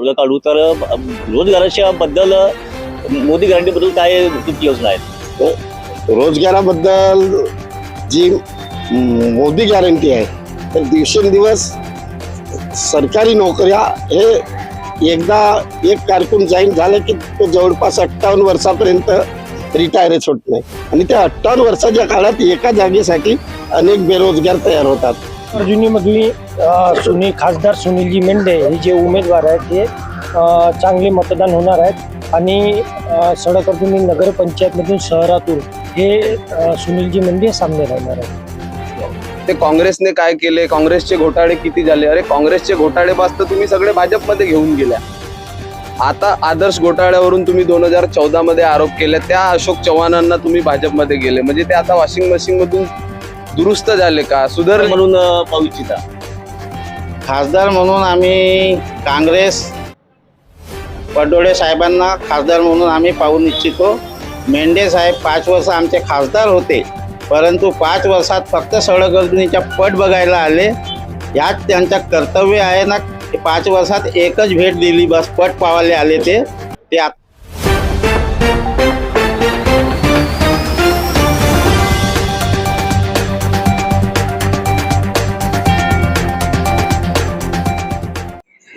तोडगा काढू तर रोजगाराच्या बद्दल मोदी गॅरंटी बद्दल काय तुमची योजना आहेत? रोजगाराबद्दल जी मोदी गॅरंटी आहे तर दिवसेंदिवस सरकारी नोकऱ्या हे एकदा एक कारकून जाईन झालं की तो जवळपास अठ्ठावन्न वर्षापर्यंत रिटायरच होत नाही. आणि त्या अठ्ठावन्न वर्षाच्या काळात एका जागेसाठी अनेक बेरोजगार तयार होतात. अर्जुनीमधली सुनील खासदार सुनीलजी मेंढे हे जे उमेदवार आहेत ते अ, चांगले मतदान होणार आहेत. आणि अ, सडक अर्जुनी नगरपंचायतमधून शहरातून हे सुनीलजी मेंढे सामने राहणार आहेत. ते काँग्रेसने काय केले? काँग्रेसचे घोटाळे किती झाले? अरे काँग्रेसचे घोटाळे पास तर तुम्ही सगळे भाजपमध्ये घेऊन गेल्या. आता आदर्श घोटाळ्यावरून तुम्ही दोन हजार चौदा मध्ये आरोप केले. त्या अशोक चव्हाणांना तुम्ही भाजपमध्ये गेले. म्हणजे ते आता वॉशिंग मशीन मधून दुरुस्त झाले का? सुधारले? म्हणून पाहू इच्छिता खासदार म्हणून आम्ही काँग्रेस पडोळे साहेबांना खासदार म्हणून आम्ही पाहून इच्छितो. मेंढे साहेब पाच वर्ष आमचे खासदार होते. परंतु पाच वर्षात फक्त सडक अर्जुनीच्या पट बघायला आले. यात त्यांचं कर्तव्य आहे ना पाच वर्षात एकच भेट दिली बस पट पावाले आले ते. ते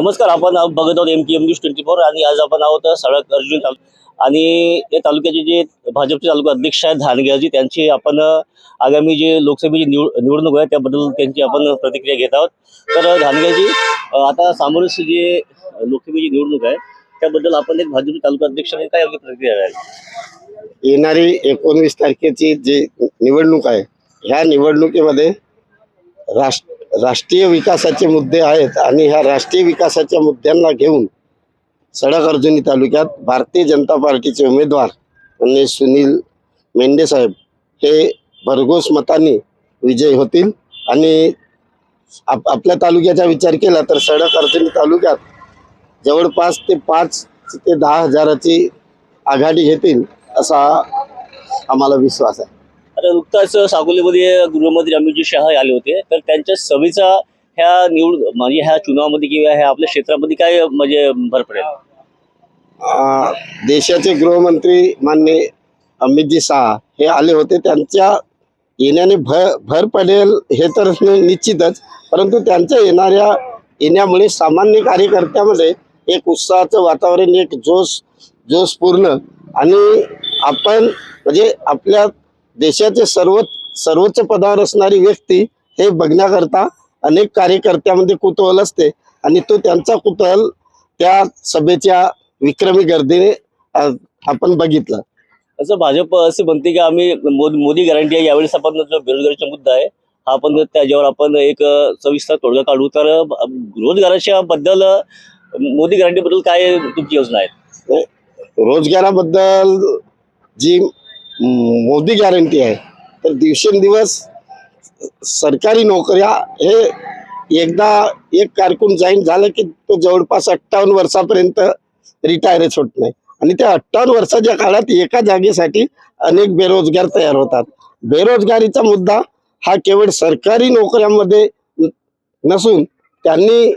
नमस्कार आपण बघत आहोत M T M news twenty four आणि आज आपण आहोत सडक अर्जुन तालु आणि या तालुक्याचे जे भाजपचे तालुका अध्यक्ष आहेत धानगेजी त्यांची आपण आगामी जे लोकसभेची निवड निवडणूक आहे त्याबद्दल त्यांची आपण प्रतिक्रिया घेत आहोत. तर धानगेजी आता सामोरच जे लोकसभेची निवडणूक आहे त्याबद्दल आपण एक भाजपचे तालुका अध्यक्ष काय आपली प्रतिक्रिया आहे येणारी एकोणवीस तारखेची जी निवडणूक आहे ह्या निवडणुकीमध्ये राष्ट्र राष्ट्रीय विकासाचे मुद्दे आहेत आणि ह्या राष्ट्रीय विकासाच्या मुद्द्यांना घेऊन सडक अर्जुनी तालुक्यात भारतीय जनता पार्टीचे उमेदवार म्हणजे सुनील मेंढे साहेब हे भरघोस मताने विजयी होतील. आणि आप आपल्या तालुक्याचा विचार केला तर सडक अर्जुनी तालुक्यात जवळपास ते पाच ते दहा हजाराची आघाडी घेतील असा आम्हाला विश्वास आहे. नुकताच सागोलीमध्ये गृहमंत्री अमित शहा आले होते. तर त्यांच्या सभेचा ह्या निवड म्हणजे ह्या चुनावामध्ये किंवा ह्या आपल्या क्षेत्रामध्ये काय म्हणजे भर पडेल? देशाचे गृहमंत्री मान्य अमितजी शहा हे आले होते. त्यांच्या येण्याने भर भर पडेल हे तर निश्चितच. परंतु त्यांच्या येणाऱ्या येण्यामुळे सामान्य कार्यकर्त्यामध्ये एक उत्साहाचं वातावरण एक जोश जोशपूर्ण आणि आपण म्हणजे आपल्या देशाचे सर्व सर्वोच्च पदावर असणारी व्यक्ती हे बघण्याकरता अनेक कार्यकर्त्यामध्ये कुतूहल असते. आणि तो त्यांचा कुतूहल त्या सभेच्या विक्रमी गर्दीने आपण बघितलं. असं भाजप असे म्हणते की आम्ही मोदी गॅरंटी आहे. यावेळेस आपण जो बेरोजगारीचा मुद्दा आहे हा आपण त्याच्यावर आपण एक सविस्तर तोडगा काढू. तर रोजगाराच्या बद्दल मोदी गॅरंटी बद्दल काय तुमची योजना आहेत रोजगाराबद्दल जी मोदी गॅरंटी आहे. तर दिवसेंदिवस सरकारी नोकऱ्या हे एकदा एक कारकून जाईन झालं की तो जवळपास अठ्ठावन्न वर्षापर्यंत रिटायरच होत नाही. आणि त्या अठ्ठावन्न वर्षाच्या काळात एका जागेसाठी अनेक बेरोजगार तयार होतात. बेरोजगारीचा मुद्दा हा केवळ सरकारी नोकऱ्यांमध्ये न- नसून त्यांनी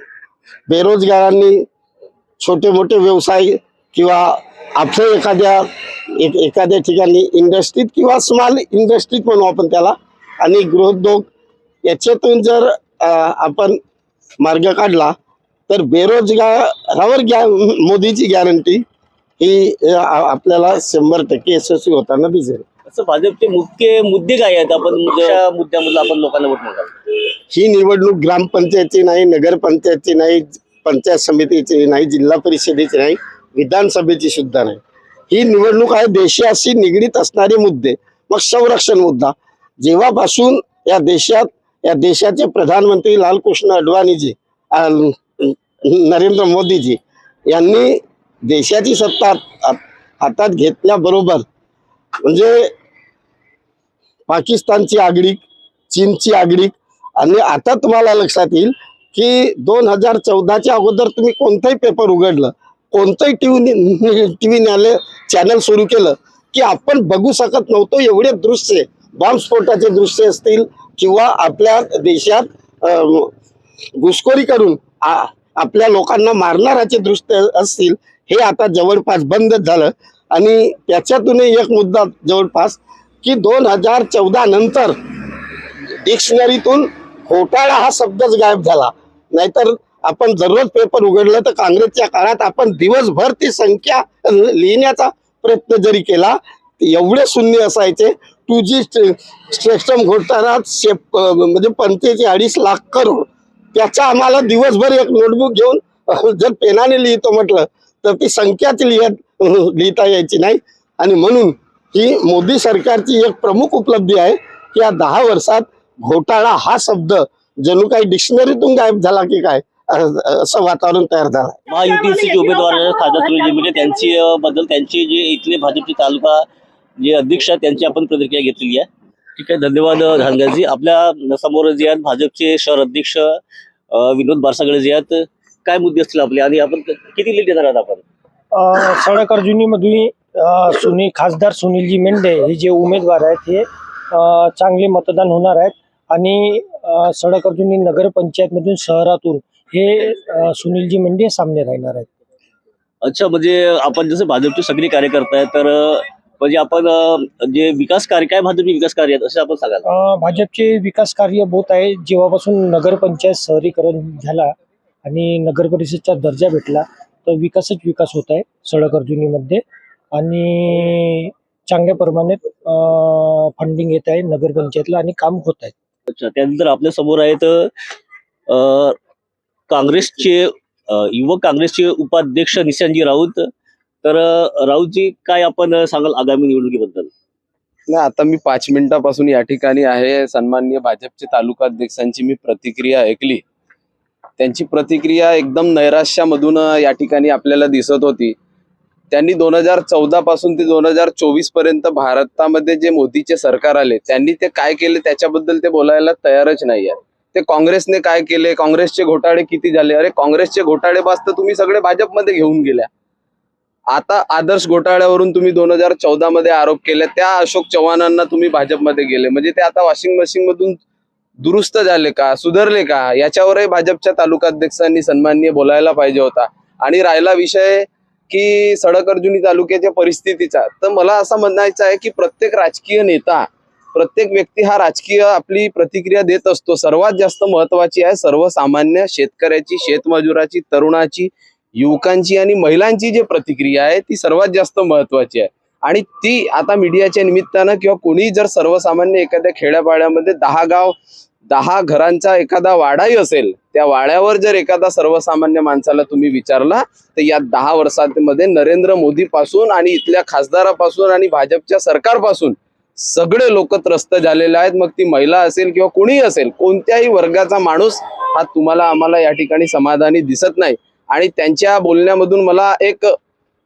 बेरोजगारांनी छोटे मोठे व्यवसाय किंवा आपलं एखाद्या एक एखाद्या ठिकाणी इंडस्ट्रीत किंवा स्मॉल इंडस्ट्रीत म्हणू आपण त्याला आणि गृहोद्योग याच्यातून जर आपण मार्ग काढला तर बेरोजगारावर गॅ मोदीची गॅरंटी ही आपल्याला शंभर टक्के यशस्वी होताना दिसेल. असं भाजपचे मुख्य मुद्दे काय आहेत? आपण मुद्द्यामधून आपण लोकांना वोट मागाल ही निवडणूक ग्रामपंचायतची नाही नगरपंचायतची नाही पंचायत समितीची नाही जिल्हा परिषदेची नाही विधानसभेची सुद्धा नाही. ही निवडणूक आहे देशाशी निगडीत असणारे मुद्दे मग संरक्षण मुद्दा. जेव्हापासून या देशात या देशाचे प्रधानमंत्री लालकृष्ण अडवाणीजी नरेंद्र मोदीजी यांनी देशाची सत्ता हातात घेतल्याबरोबर म्हणजे पाकिस्तानची आगळीक चीनची आगळीक आणि आता तुम्हाला लक्षात येईल की दोन हजार चौदाच्या अगोदर तुम्ही कोणताही पेपर उघडलं कोणतंही टीव्ही टीव्ही आले चॅनल सुरू केलं की आपण बघू शकत नव्हतो एवढे दृश्य बॉम्बस्फोटाचे दृश्य असतील किंवा आपल्या देशात घुसखोरी करून आ- आपल्या लोकांना मारणाराचे दृश्य असतील हे आता जवळपास बंदच झालं. आणि त्याच्यातूनही एक मुद्दा जवळपास की दोन हजार चौदा नंतर डिक्शनरीतून घोटाळा हा शब्दच गायब झाला. नाहीतर आपण दररोज पेपर उघडलं तर काँग्रेसच्या काळात आपण दिवसभर ती संख्या लिहिण्याचा प्रयत्न जरी केला एवढे शून्य असायचे. टू जी स्ट्रेक्स्टम घोटाळा शेप म्हणजे पंचेचे अडीच लाख करोड. त्याचा आम्हाला दिवसभर एक नोटबुक घेऊन जर पेनाने लिहितो म्हटलं तर ती संख्याच लिहत लिहिता यायची नाही. आणि म्हणून ही मोदी सरकारची एक प्रमुख उपलब्धी आहे की या दहा वर्षात घोटाळा हा शब्द जणू काही डिक्शनरीतून गायब झाला की काय? असं वातावरण तयार झालं. महायुतीचे जे उमेदवार खासदार सुनील लिमिटे त्यांची बद्दल त्यांचे जे इथले भाजपचे तालुका जे अध्यक्ष आहेत त्यांची आपण प्रतिक्रिया घेतलेली आहे. ठीक आहे धन्यवाद अ, धानगरजी. आपल्यासमोर जे आहेत भाजपचे शहर अध्यक्ष विनोद बारसागळे जे आहेत काय मुद्दे असतील आपले? आणि आपण किती लीड देणार आहात आपण? सडक अर्जुनीमधून अ, सुनील खासदार सुनीलजी मेंढे हे जे उमेदवार आहेत हे चांगले मतदान होणार आहेत. आणि सडक अर्जुनी नगरपंचायतमधून शहरातून हे सुनीलजी मेंढे सामने राहणार आहेत. अच्छा म्हणजे आपण जसं भाजपचे सगळे कार्यकर्ते आहेत तर म्हणजे आपण जे विकास कार्य काय भाजपचे विकास कार्य आहेत असे आपण सांगाल भाजपचे विकास कार्य बहुत आहे. जेव्हापासून नगरपंचायत शहरीकरण झाला आणि नगर परिषदचा दर्जा भेटला तर विकासच विकास होत आहे सडक अर्जुनीमध्ये. आणि चांगल्या प्रमाणात फंडिंग येत आहे नगरपंचायतला आणि काम होत आहे. अच्छा त्यानंतर आपल्यासमोर आहेत काँग्रेसचे युवक काँग्रेसचे उपाध्यक्ष निशांजी राऊत तर राऊतजी काय आपण सांगाल आगामी निवडणुकीबद्दल? नाही आता मी पाच मिनिटापासून या ठिकाणी आहे. सन्माननीय भाजपचे तालुका अध्यक्षांची मी प्रतिक्रिया ऐकली. त्यांची प्रतिक्रिया एकदम नैराश्यामधून या ठिकाणी आपल्याला दिसत होती. त्यांनी दोन हजार चौदा पासून ते दोन हजार चोवीसपर्यंत भारतामध्ये जे मोदीचे सरकार आले त्यांनी ते काय केले त्याच्याबद्दल ते बोलायला तयारच नाही आहे ते काँग्रेसने काय केले? काँग्रेसचे घोटाळे किती झाले? अरे काँग्रेसचे घोटाळे बास तर तुम्ही सगळे भाजपमध्ये घेऊन गेल्या. आता आदर्श घोटाळ्यावरून तुम्ही दोन हजार चौदा मध्ये आरोप केले. त्या अशोक चव्हाणांना तुम्ही भाजपमध्ये गेले. म्हणजे ते आता वॉशिंग मशीन मधून दुरुस्त झाले का? सुधारले का? याच्यावरही भाजपच्या तालुका अध्यक्षांनी सन्माननीय बोलायला पाहिजे होता. आणि राहिला विषय की सडक अर्जुनी तालुक्याच्या परिस्थितीचा. तर मला असं म्हणायचं आहे की प्रत्येक राजकीय नेता प्रत्येक व्यक्ती हा राजकीय आपली प्रतिक्रिया देत असतो. सर्वात जास्त महत्वाची आहे सर्वसामान्य शेतकऱ्याची शेतमजुराची तरुणाची युवकांची आणि महिलांची जी प्रतिक्रिया आहे ती सर्वात जास्त महत्वाची आहे. आणि ती आता मीडियाच्या निमित्तानं किंवा कोणी जर सर्वसामान्य एखाद्या खेड्यापाड्यामध्ये दहा गाव दहा घरांचा एखादा वाडाही असेल त्या वाड्यावर जर एखादा सर्वसामान्य माणसाला तुम्ही विचारला तर या दहा वर्षांमध्ये नरेंद्र मोदी पासून आणि इथल्या खासदारापासून आणि भाजपच्या सरकारपासून सगळे लोक त्रस्त झालेले आहेत. मग ती महिला असेल किंवा कोणीही असेल कोणत्याही वर्गाचा माणूस हा तुम्हाला आम्हाला या ठिकाणी समाधानी दिसत नाही. आणि त्यांच्या बोलण्यामधून मला एक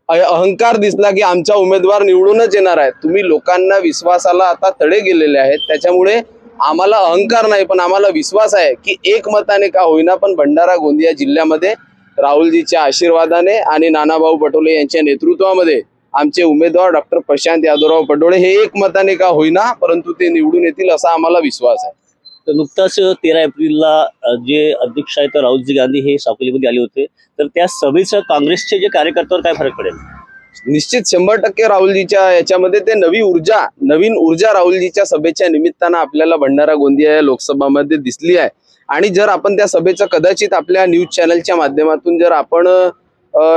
अहंकार दिसला की आमचा उमेदवार निवडूनच येणार आहे. तुम्ही लोकांना विश्वासाला आता तडे गेलेले आहेत. त्याच्यामुळे आम्हाला अहंकार नाही पण आम्हाला विश्वास आहे की एक मताने का होईना पण भंडारा गोंदिया जिल्ह्यामध्ये राहुलजीच्या आशीर्वादाने आणि नानाभाऊ पटोले यांच्या नेतृत्वामध्ये आमचे उमेदवार डॉक्टर प्रशांत यादवराव पटोळे हे एक मताने का होईना परंतु ते निवडून येतील असा आम्हाला विश्वास आहे. तर नुकताच तेरा एप्रिलला जे अध्यक्ष आहेत राहुलजी गांधी हे साकोलीमध्ये आले होते. तर त्या सभेचं काँग्रेसचे जे कार्यकर्त्यावर काय फरक पडेल? निश्चित शंभर टक्के राहुलजीच्या याच्यामध्ये ते नवी ऊर्जा नवीन ऊर्जा राहुलजीच्या सभेच्या निमित्तानं आपल्याला भंडारा गोंदिया या लोकसभामध्ये दिसली आहे. आणि जर आपण त्या सभेचं कदाचित आपल्या न्यूज चॅनलच्या माध्यमातून जर आपण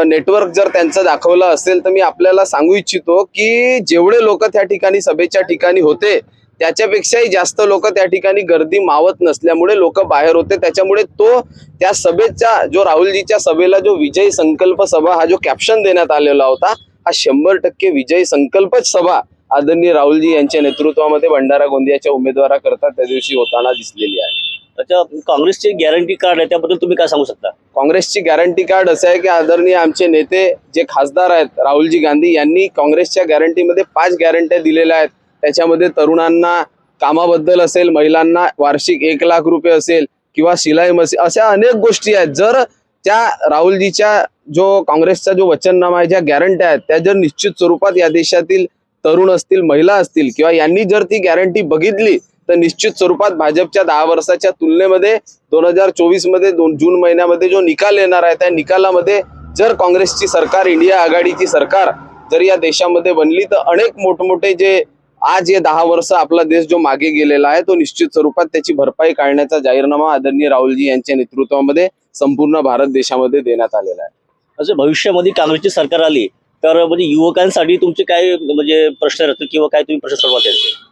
नेटवर्क जर त्यांचं दाखवलं असेल तर मी आपल्याला सांगू इच्छितो की जेवढे लोक त्या ठिकाणी सभेच्या ठिकाणी होते त्याच्यापेक्षाही जास्त लोक त्या ठिकाणी गर्दी मावत नसल्यामुळे लोक बाहेर होते. त्याच्यामुळे तो त्या सभेच्या जो राहुलजीच्या सभेला जो विजय संकल्प सभा हा जो कॅप्शन देण्यात आलेला होता हा शंभर टक्के विजय संकल्पच सभा आदरणीय राहुलजी यांच्या नेतृत्वामध्ये भंडारा गोंदियाच्या उमेदवाराकरता त्या दिवशी होताना दिसलेली आहे. अच्छा काँग्रेसचे गॅरंटी कार्ड आहे त्याबद्दल तुम्ही काय सांगू शकता? काँग्रेसची गॅरंटी कार्ड असं आहे की आदरणीय आमचे नेते जे खासदार आहेत राहुलजी गांधी यांनी काँग्रेसच्या गॅरंटीमध्ये पाच गॅरंट्या दिलेल्या आहेत. त्याच्यामध्ये तरुणांना कामाबद्दल असेल महिलांना वार्षिक एक लाख रुपये असेल किंवा शिलाई मशीन अशा अनेक गोष्टी आहेत. जर त्या राहुलजीच्या जो काँग्रेसचा जो वचननामा आहे ज्या गॅरंट्या आहेत त्या जर निश्चित स्वरूपात या देशातील तरुण असतील महिला असतील किंवा यांनी जर ती गॅरंटी बघितली तर निश्चित स्वरूपात भाजपच्या दहा वर्षाच्या तुलनेमध्ये दोन हजार चोवीसमध्ये दोन जून महिन्यामध्ये जो निकाल येणार आहे त्या निकालामध्ये जर काँग्रेसची सरकार इंडिया आघाडीची सरकार जर या देशामध्ये बनली तर अनेक मोठमोठे जे आज हे दहा वर्ष आपला देश जो मागे गेलेला आहे तो निश्चित स्वरूपात त्याची भरपाई काढण्याचा जाहीरनामा आदरणीय राहुलजी यांच्या नेतृत्वामध्ये संपूर्ण भारत देशामध्ये देण्यात आलेला आहे. असं भविष्यामध्ये काँग्रेसची सरकार आली तर म्हणजे युवकांसाठी तुमचे काय म्हणजे प्रश्न राहतील किंवा काय तुम्ही प्रश्न सोडवा त्यांचे?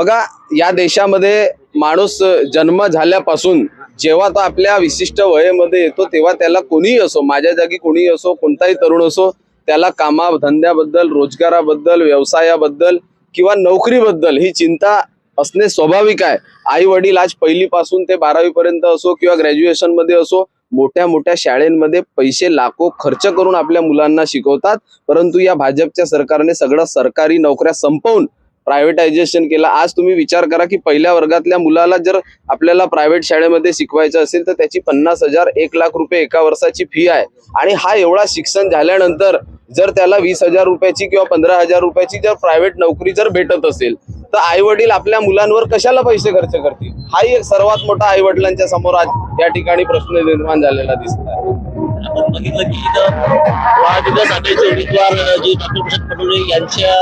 बघा या देशामध्ये माणूस जन्म झाल्यापासून जेव्हा तो आपल्या विशिष्ट वयेमध्ये येतो तेव्हा त्याला कोणीही असो माझ्या जागी कोणीही असो कोणताही तरुण असो त्याला कामा धंद्याबद्दल रोजगाराबद्दल व्यवसायाबद्दल किंवा नोकरीबद्दल ही चिंता असणे स्वाभाविक आहे. आई वडील आज पहिलीपासून ते बारावी पर्यंत असो किंवा ग्रॅज्युएशनमध्ये असो मोठ्या मोठ्या शाळेमध्ये पैसे लाखो खर्च करून आपल्या मुलांना शिकवतात परंतु या भाजपच्या सरकारने सगळं सरकारी नोकऱ्या संपवून प्रायव्हेटायझेशन केलं. आज तुम्ही विचार करा की पहिल्या वर्गातल्या मुलाला जर आपल्याला प्रायव्हेट शाळेमध्ये शिकवायचं असेल तर त्याची पन्नास हजार एक लाख रुपये एका वर्षाची फी आहे. आणि हा एवढा शिक्षण झाल्यानंतर जर त्याला वीस हजार रुपयाची किंवा पंधरा हजार रुपयाची जर प्रायव्हेट नोकरी जर भेटत असेल तर आई वडील आपल्या मुलांवर कशाला पैसे खर्च करतील? हाही एक सर्वात मोठा आई वडिलांच्या समोर आज या ठिकाणी प्रश्न निर्माण झालेला दिसत आहे. आपण बघितलं की इथं उमेदवार जे डॉक्टर प्रसाद पटोले यांच्या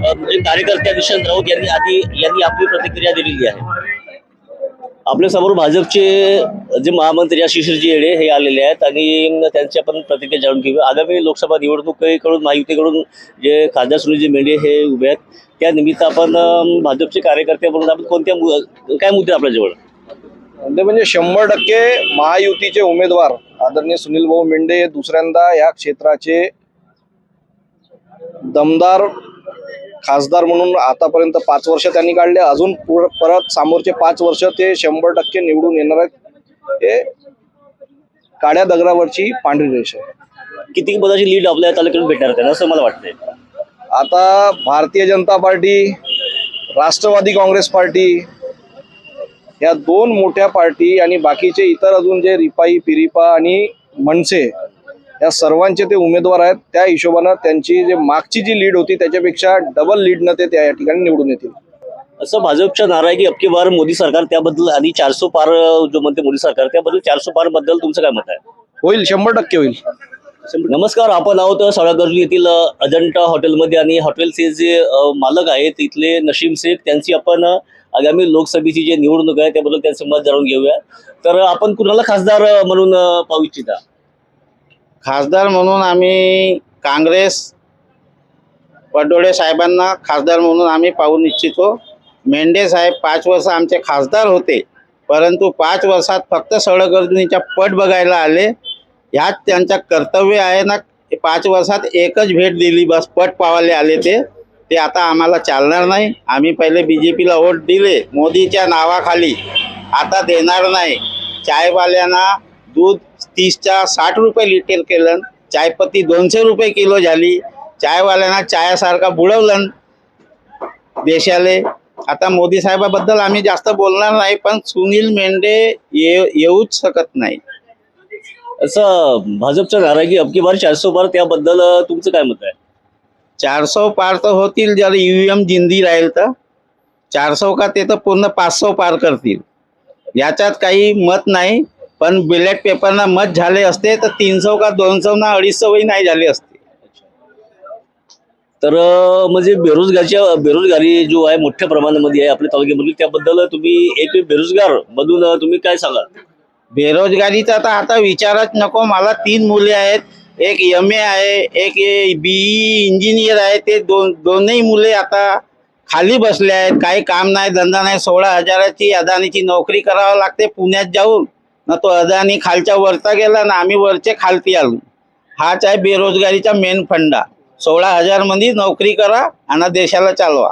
म्हणजे कार्यकर्त्या निशांत राऊत यांनी आधी यांनी आपली प्रतिक्रिया दिलेली आहे. आपल्यासमोर भाजपचे जे महामंत्री शिशिरजी येडे हे आलेले आहेत आणि त्यांची आपण प्रतिक्रिया जाणून घेऊया. आगामी लोकसभा निवडणुकीकडून महायुतीकडून जे खासदार सुनीलजी मेंढे हे उभे आहेत त्या निमित्त आपण भाजपचे कार्यकर्ते म्हणून आपण कोणत्या काय मुद्दे आपल्याजवळ? ते म्हणजे शंभर टक्के महायुतीचे उमेदवार आदरणीय सुनील भाऊ मेंढे हे दुसऱ्यांदा या क्षेत्राचे दमदार खासदार म्हणून आतापर्यंत पाच वर्ष त्यांनी काढले. अजून पुर- परत समोरचे पाच वर्ष ते शंभर टक्के निवडून येणार आहेत. हे काड्या दगडावरची पांढरी रेष आहे. किती पदाची लीड आपल्या तालुक्यातून भेटणार त्यांना असं मला वाटतंय. आता Bharatiya Janata party Rashtravadi Congress party या दोन मोठ्या पार्टी आणि बाकीचे इतर अजून जे रिपाई पिरिपा आणि मनसे या सर्वांचे ते उमेदवार आहेत. त्या हिशोबानं त्यांची जे मागची जी लीड होती त्याच्यापेक्षा डबल लीडनं ते त्या ठिकाणी निवडून येतील. असं भाजपच्या नारा आहे की अबकी बार मोदी सरकार त्याबद्दल आणि चारसो पार जो म्हणते मोदी सरकार त्याबद्दल चारसो पारबद्दल तुमचं काय मत आहे? होईल शंभर टक्के होईल. नमस्कार आपण आहोत सळागर्जी येथील अजंठा हॉटेलमध्ये आणि हॉटेलचे जे मालक आहेत इथले नशीम शेख त्यांची आपण आगामी लोकसभेची जी निवडणूक आहे त्याबद्दल त्यांचं मत जाणून घेऊया. तर आपण कुणाला खासदार म्हणून पाहू इच्छिता? खासदार म्हणून आम्ही काँग्रेस वडोळे साहेबांना खासदार म्हणून आम्ही पाहून इच्छितो. मेंढे साहेब पाच वर्ष आमचे खासदार होते. परंतु पाच वर्षात फक्त सडक पट बघायला आले. ह्यात त्यांचं कर्तव्य आहे ना ते पाच वर्षात एकच भेट दिली बस पट पावाले आले ते. ते आता आम्हाला चालणार नाही. आम्ही पहिले बी जे पीला वोट दिले. मोदीच्या नावाखाली. आता देणार नाही. चायवाल्यांना दूध तीसच्या साठ रुपये लिटर केलं चायपत्ती दोनशे रुपये किलो झाली चायवाल्यांना चायासारखा बुडवलं देशाले. आता मोदी साहेबाबद्दल आम्ही जास्त बोलणार नाही पण सुनील मेंढे ये येऊच शकत नाही. असं भाजपचं नारा की अबकी बार चारसो पार त्याबद्दल तुमचं काय मत आहे? चारसो पार तर होतील जर ईव्हीएम जिंदी राहील तर. चारसो का ते तर पूर्ण पाचसो पार करतील. याच्यात काही मत नाही. पण बॅलेट पेपरना मत झाले असते तर तीनसो का दोनसो ना अडीचशोही नाही झाले असते. तर म्हणजे बेरोजगारच्या बेरोजगारी जो आहे मोठ्या प्रमाणामध्ये आहे आपल्या तालुक्यामध्ये त्याबद्दल तुम्ही एक बेरोजगार मधून तुम्ही काय सांगाल? बेरोजगारीचा तर आता विचारच नको मला तीन मुले आहेत. एक एम ए आहे एक बीई इंजिनियर आहे. ते दोन दोनही मुले आता खाली बसले आहेत. काही काम नाही धंदा नाही. सोळा हजाराची अदानीची नोकरी करावं लागते पुण्यात जाऊन. ना तो अदानी खालच्या वरचा गेला ना आम्ही वरचे खालती आलो. हाच आहे बेरोजगारीचा मेन फंडा. सोळा हजारमध्ये नोकरी करा आणि देशाला चालवा.